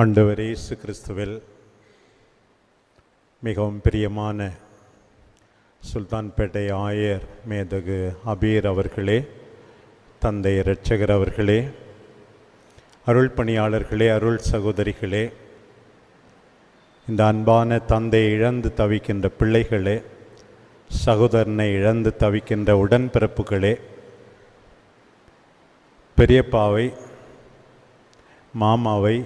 ஆண்டவர் இயேசு கிறிஸ்துவில் மிகவும் பிரியமான சுல்தான்பேட்டை ஆயர் மேதகு அபீர் அவர்களே தந்தை இரட்சகர் அவர்களே அருள் பணியாளர்களே அருள் சகோதரிகளே இந்த அன்பான தந்தை இழந்து தவிக்கின்ற பிள்ளைகளே சகோதரனை இழந்து தவிக்கின்ற உடன்பிறப்புகளே பெரியப்பாவை மாமாவை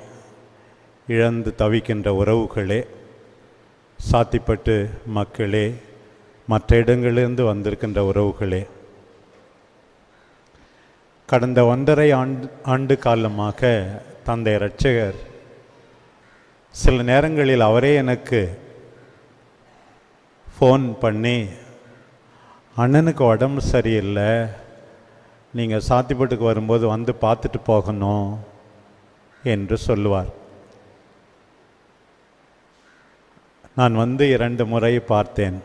இழந்து தவிக்கின்ற உறவுகளே சாத்திப்பட்டு மக்களே மற்ற இடங்களிலிருந்து வந்திருக்கின்ற உறவுகளே கடந்த ஒன்றரை ஆண்டு ஆண்டு காலமாக தந்தை இரட்சகர் சில நேரங்களில் அவரே எனக்கு ஃபோன் பண்ணி அண்ணனுக்கு உடம்பு சரியில்லை நீங்கள் சாத்திப்பட்டுக்கு வரும்போது வந்து பார்த்துட்டு போகணும் என்று சொல்லுவார். நான் வந்து இரண்டு முறை பார்த்தேன்.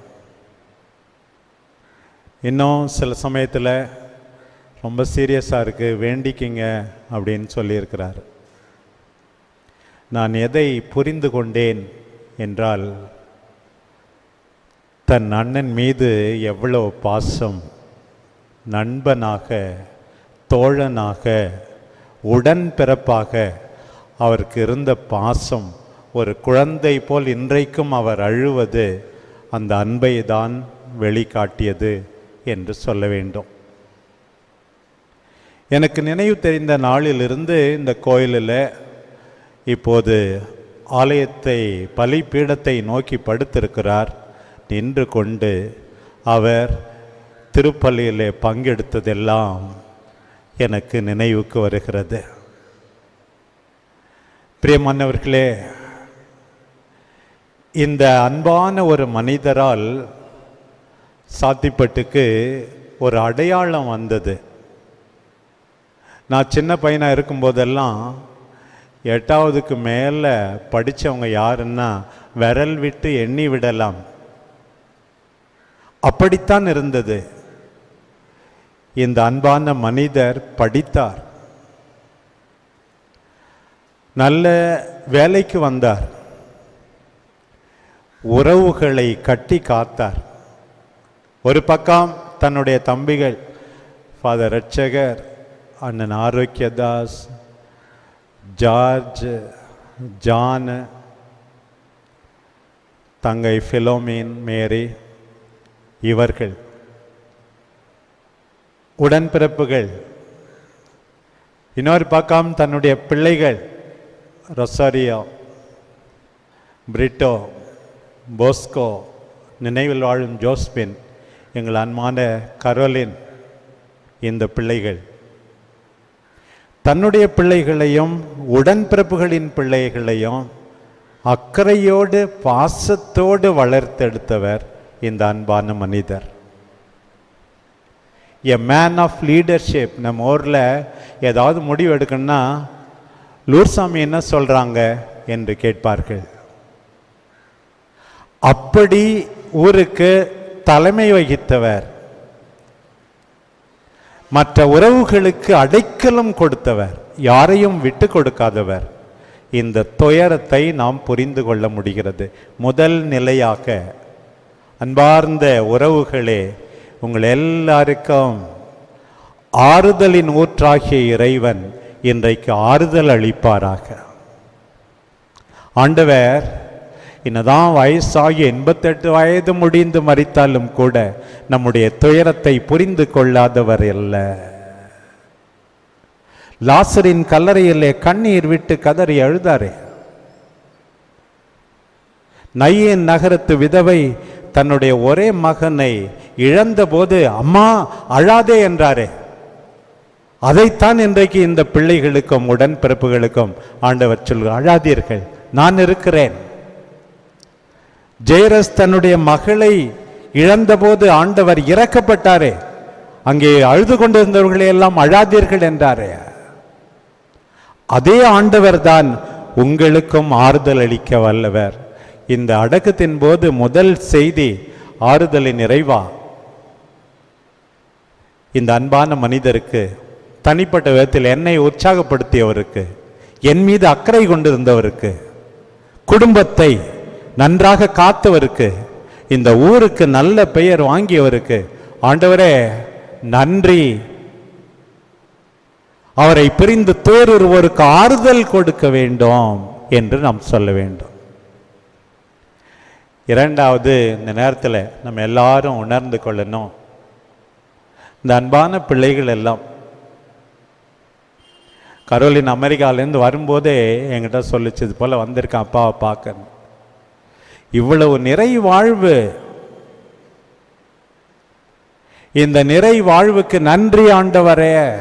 இன்னும் சில சமயத்தில் ரொம்ப சீரியஸாக இருக்குது வேண்டிக்கிங்க அப்படின்னு சொல்லியிருக்கிறார். நான் எதை புரிந்து கொண்டேன் என்றால் தன் அண்ணன் மீது எவ்வளோ பாசம் நண்பனாக தோழனாக உடன்பிறப்பாக அவருக்கு இருந்த பாசம் ஒரு குழந்தை போல் இன்றைக்கும் அவர் அழுவது அந்த அன்பை தான் வெளிக்காட்டியது என்று சொல்ல வேண்டும். எனக்கு நினைவு தெரிந்த நாளிலிருந்து இந்த கோயிலில் இப்போது ஆலயத்தை பலிப்பீடத்தை நோக்கி படுத்திருக்கிறார். நின்று கொண்டு அவர் திருப்பள்ளியில் பங்கெடுத்ததெல்லாம் எனக்கு நினைவுக்கு வருகிறது. பிரியமானவர்களே இந்த அன்பான ஒரு மனிதரால் சாத்திப்பட்டுக்கு ஒரு அடையாளம் வந்தது. நான் சின்ன பையனாக இருக்கும்போதெல்லாம் எட்டாவதுக்கு மேலே படித்தவங்க யாருன்னா விரல் விட்டு எண்ணி விடலாம். அப்படித்தான் இருந்தது. இந்த அன்பான மனிதர் படித்தார். நல்ல வேலைக்கு வந்தார். உறவுகளை கட்டி காத்தார். ஒரு பக்கம் தன்னுடைய தம்பிகள் ஃபாதர் ரட்சகர் அண்ணன் ஆரோக்கியதாஸ் ஜார்ஜ் ஜான் தங்கை ஃபிலோமின் மேரி இவர்கள். உடன்பிறப்புகள். இன்னொரு பக்கம் தன்னுடைய பிள்ளைகள் ரொசாரியோ பிரிட்டோ போஸ்கோ நினைவில் வாழும் ஜோஸ்பின் எங்கள் அன்பான கரோலின் இந்த பிள்ளைகள். தன்னுடைய பிள்ளைகளையும் உடன்பிறப்புகளின் பிள்ளைகளையும் அக்கறையோடு பாசத்தோடு வளர்த்தெடுத்தவர் இந்த அன்பான மனிதர். எ மேன் ஆஃப் லீடர்ஷிப் நம்ம ஊரில் ஏதாவது முடிவு எடுக்கணும்னா லூர்சாமி என்ன சொல்கிறாங்க என்று கேட்பார்கள். அப்படி ஊருக்கு தலைமை வகித்தவர். மற்ற உறவுகளுக்கு அடைக்கலம் கொடுத்தவர். யாரையும் விட்டு கொடுக்காதவர். இந்த துயரத்தை நாம் புரிந்து கொள்ள முடிகிறது. முதல் நிலையாக அன்பார்ந்த உறவுகளே உங்கள் எல்லாருக்கும் ஆறுதலின் ஊற்றாகிய இறைவன் இன்றைக்கு ஆறுதல் அளிப்பாராக. ஆண்டவர் என்னதான் வயசாகி எண்பத்தெட்டு வயது முடிந்து மறித்தாலும் கூட நம்முடைய துயரத்தை புரிந்து கொள்ளாதவர் அல்ல. லாசரின் கல்லறையிலே கண்ணீர் விட்டு கதறி அழுதாரே. நையின் நகரத்து விதவை தன்னுடைய ஒரே மகனை இழந்தபோது அம்மா அழாதே என்றாரே. அதைத்தான் இன்றைக்கு இந்த பிள்ளைகளுக்கும் உடன்பிறப்புகளுக்கும் ஆண்டவர் சொல்கிறார் அழாதீர்கள் நான் இருக்கிறேன். ஜெயரஸ் தன்னுடைய மகளை இழந்தபோது ஆண்டவர் இறக்கப்பட்டாரே. அங்கே அழுது கொண்டிருந்தவர்களை எல்லாம் அழாதீர்கள் என்றாரே. அதே ஆண்டவர் தான் உங்களுக்கும் ஆறுதல் அளிக்க வல்லவர். இந்த அடக்கத்தின் போது முதல் செய்தி ஆறுதலின் நிறைவா? இந்த அன்பான மனிதருக்கு தனிப்பட்ட விதத்தில் என்னை உற்சாகப்படுத்தியவருக்கு என் மீது அக்கறை கொண்டிருந்தவருக்கு குடும்பத்தை நன்றாக காத்தவருக்கு இந்த ஊருக்கு நல்ல பெயர் வாங்கியவருக்கு ஆண்டவரே நன்றி. அவரை பிரிந்து தேறுருவோருக்கு ஆறுதல் கொடுக்க வேண்டும் என்று நாம் சொல்ல வேண்டும். இரண்டாவது இந்த நேரத்தில் நம்ம எல்லாரும் உணர்ந்து கொள்ளணும். இந்த அன்பான பிள்ளைகள் எல்லாம் கரோலின் அமெரிக்காவிலேருந்து வரும்போதே என்கிட்ட சொல்லிச்சு இது போல் வந்திருக்கேன் அப்பாவை பார்க்கணும். இவ்வளவு நிறை வாழ்வு இந்த நிறை வாழ்வுக்கு நன்றி ஆண்டவரே.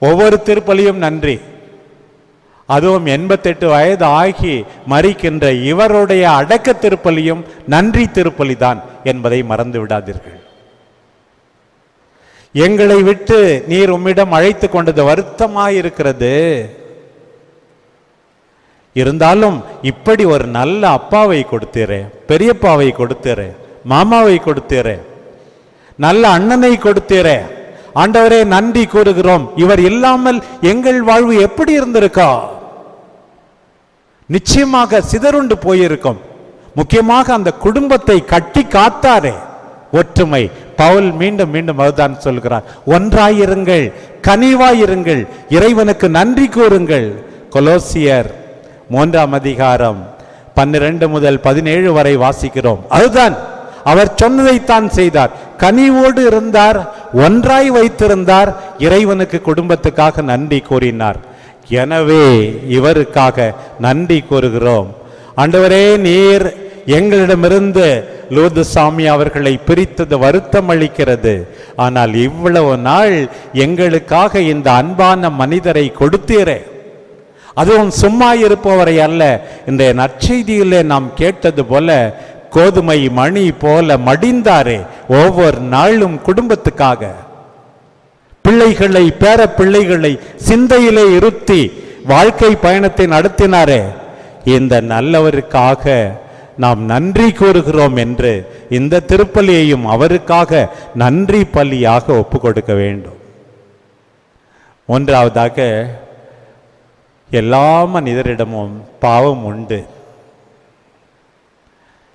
ஒவ்வொரு திருப்பலியும் நன்றி. அதுவும் எண்பத்தெட்டு வயது ஆகி மறிக்கின்ற இவருடைய அடக்க திருப்பலியும் நன்றி திருப்பலி தான் என்பதை மறந்து விடாதீர்கள். எங்களை விட்டு நீர் உம்மிடம் அழைத்து கொண்டது வருத்தமாயிருக்கிறது. இருந்தாலும் இப்படி ஒரு நல்ல அப்பாவை கொடுத்தீரே பெரியப்பாவை கொடுத்தீரே மாமாவை கொடுத்தீரே நல்ல அண்ணனை கொடுத்தீரே ஆண்டவரே நன்றி கூறுகிறோம். இவர் இல்லாமல் எங்கள் வாழ்வு எப்படி இருந்திருக்கா? நிச்சயமாக சிதறுண்டு போயிருக்கும். முக்கியமாக அந்த குடும்பத்தை கட்டி காத்தாரே. ஒற்றுமை. பவுல் மீண்டும் மீண்டும் அதுதான் சொல்கிறார். ஒன்றாயிருங்கள் கனிவாயிருங்கள் இறைவனுக்கு நன்றி கூறுங்கள். கொலோசியர் மூன்றாம் அதிகாரம் பன்னிரண்டு முதல் பதினேழு வரை வாசிக்கிறோம். அதுதான் அவர் சொன்னதைத்தான் செய்தார். கனிவோடு இருந்தார் ஒன்றாய் வைத்திருந்தார் இறைவனுக்கு குடும்பத்துக்காக நன்றி கூறினார். எனவே இவருக்காக நன்றி கூறுகிறோம். ஆண்டவரே நீர் எங்களிடமிருந்து லூதுசாமி அவர்களை பிரித்தது வருத்தம் அளிக்கிறது. ஆனால் இவ்வளவு நாள் எங்களுக்காக இந்த அன்பான மனிதரை கொடுத்தீரே. அதுவும் சும்மா இருப்பவரை அல்ல. இந்த நற்செய்தியிலே நாம் கேட்டது போல கோதுமை மணி போல மடிந்தாரே ஒவ்வொரு நாளும் குடும்பத்துக்காக. பிள்ளைகளை பேர பிள்ளைகளை சிந்தையிலே இருத்தி வாழ்க்கை பயணத்தை நடத்தினாரே. இந்த நல்லவருக்காக நாம் நன்றி கூறுகிறோம் என்று இந்த திருப்பலியையும் அவருக்காக நன்றி பலியாக ஒப்பு கொடுக்க வேண்டும். மூன்றாவதாக எல்லா மனிதரிடமும் பாவம் உண்டு.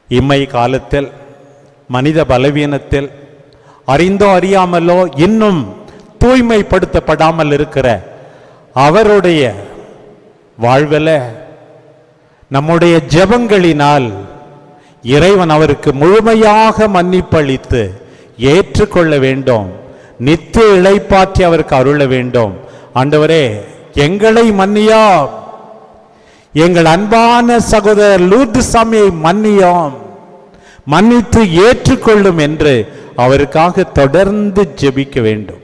இம்மை காலத்தில் மனித பலவீனத்தில் அறிந்தோ அறியாமலோ இன்னும் தூய்மைப்படுத்தப்படாமல் இருக்கிற அவருடைய வாழ்வில் நம்முடைய ஜெபங்களினால் இறைவன் அவருக்கு முழுமையாக மன்னிப்பளித்து ஏற்றுக்கொள்ள வேண்டும். நித்திய இளைப்பாற்றி அவருக்கு அருள வேண்டும். ஆண்டவரே எங்களை மன்னியோம். எங்கள் அன்பான சகோதரர் லூத்து சாமியை மன்னியோம். மன்னித்து ஏற்றுக்கொள்ளும் என்று அவருக்காக தொடர்ந்து ஜெபிக்க வேண்டும்.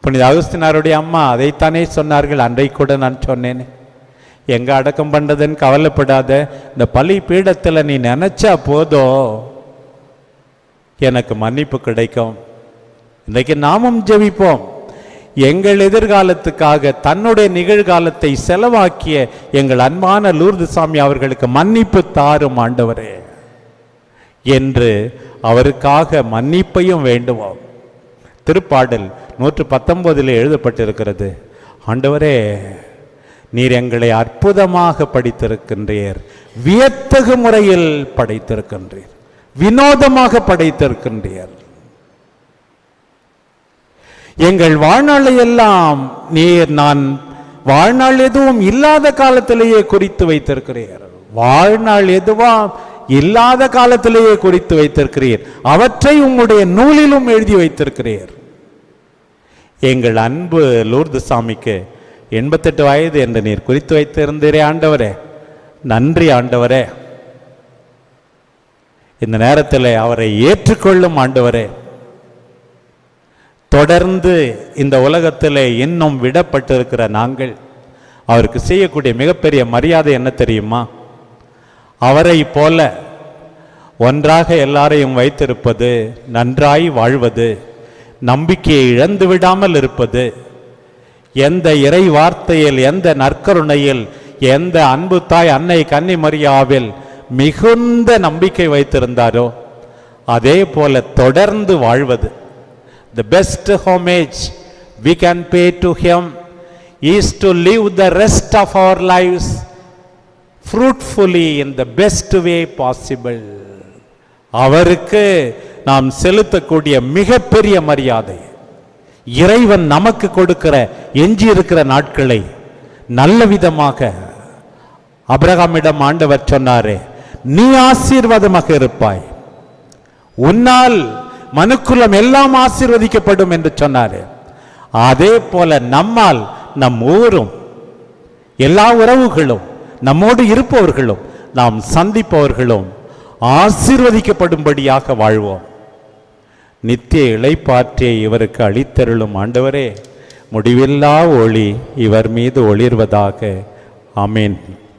புனித அகஸ்தினாருடைய அம்மா அதைத்தானே சொன்னார்கள். அன்றை கூட நான் சொன்னேன். எங்க அடக்கம் பண்ணுறதுன்னு கவலைப்படாத. இந்த பலி பீடத்தில் நீ நினைச்சா போதும். எனக்கு மன்னிப்பு கிடைக்கும். இன்றைக்கு நாமும் ஜெபிப்போம். எங்கள் எதிர்காலத்துக்காக தன்னுடைய நிகழ்காலத்தை செலவாக்கிய எங்கள் அன்பான லூர்து சாமி அவர்களுக்கு மன்னிப்பு தாரும் ஆண்டவரே. என்று அவருக்காக மன்னிப்பையும் வேண்டுவோம். திருப்பாடல் நூற்று பத்தொன்பதில் எழுதப்பட்டிருக்கிறது. ஆண்டவரே நீர் எங்களை அற்புதமாக படித்திருக்கின்றீர். வியத்தகு முறையில் படைத்திருக்கின்றீர். வினோதமாக படைத்திருக்கின்றீர். எங்கள் வாழ்நாளை எல்லாம் நீர் நான் வாழ்நாள் எதுவும் இல்லாத காலத்திலேயே குறித்து வைத்திருக்கிறீர். வாழ்நாள் எதுவா இல்லாத காலத்திலேயே குறித்து வைத்திருக்கிறீர். அவற்றை உங்களுடைய நூலிலும் எழுதி வைத்திருக்கிறீர். எங்கள் அன்பு லூர்து சாமிக்கு எண்பத்தெட்டு வயது என்று நீர் குறித்து வைத்திருந்தீரே ஆண்டவரே. நன்றி ஆண்டவரே. இந்த நேரத்தில் அவரை ஏற்றுக்கொள்ளும் ஆண்டவரே. தொடர்ந்து இந்த உலகத்தில் இன்னும் விடப்பட்டிருக்கிற நாங்கள் அவருக்கு செய்யக்கூடிய மிகப்பெரிய மரியாதை என்ன தெரியுமா? அவரை போல ஒன்றாக எல்லாரையும் வைத்திருப்பது நன்றாய் வாழ்வது நம்பிக்கையை இழந்து விடாமல் இருப்பது எந்த இறை வார்த்தையில் எந்த நற்கருணையில் எந்த அன்பு தாய் அன்னை கன்னி மரியாவில் மிகுந்த நம்பிக்கை வைத்திருந்தாரோ அதே போல தொடர்ந்து வாழ்வது. The best homage we can pay to him is to live the rest of our lives fruitfully in the best way possible. அவருக்கு நாம் செலுத்தக்கூடிய மிகப்பெரிய மரியாதை இறைவன் நமக்கு கொடுக்கிற எஞ்சி இருக்கிற நாட்களை நல்ல விதமாக அபிரகாமிடம் ஆண்டவர் சொன்னாரே நீ ஆசீர்வாதமாக இருப்பாய் உன்னால் மனுக்குலம் எல்லாம் ஆசீர்வதிக்கப்படும் என்று சொன்னார். அதே போல நம்மால் நம் ஊரும் எல்லா உறவுகளும் நம்மோடு இருப்பவர்களும் நாம் சந்திப்பவர்களும் ஆசீர்வதிக்கப்படும்படியாக வாழ்வோம். நித்திய இளைப்பாற்றிய இவருக்கு அளித்தருளும் ஆண்டவரே முடிவில்லா ஒளி இவர் மீது ஒளிர்வதாக. அமீன்